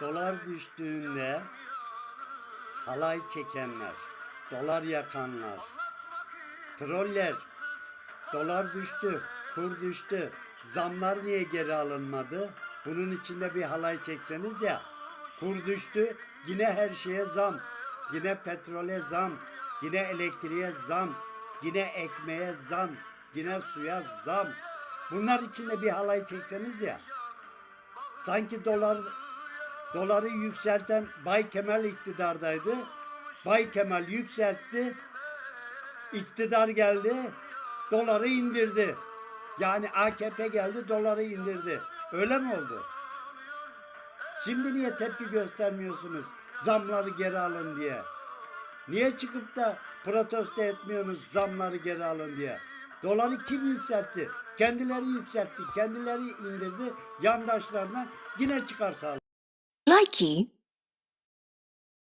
Dolar düştüğünde halay çekenler, dolar yakanlar, troller, dolar düştü, kur düştü, zamlar niye geri alınmadı? Bunun içinde bir halay çekseniz ya, kur düştü, yine her şeye zam, yine petrole zam, yine elektriğe zam, yine ekmeğe zam, yine suya zam. Bunlar içinde bir halay çekseniz ya, sanki dolar doları yükselten Bay Kemal iktidardaydı. Bay Kemal yükseltti. İktidar geldi. Doları indirdi. Yani AKP geldi doları indirdi. Öyle mi oldu? Şimdi niye tepki göstermiyorsunuz? Zamları geri alın diye. Niye çıkıp da protesto etmiyorsunuz zamları geri alın diye? Doları kim yükseltti? Kendileri yükseltti, kendileri indirdi. Yandaşlarına yine çıkar sağladı. Nike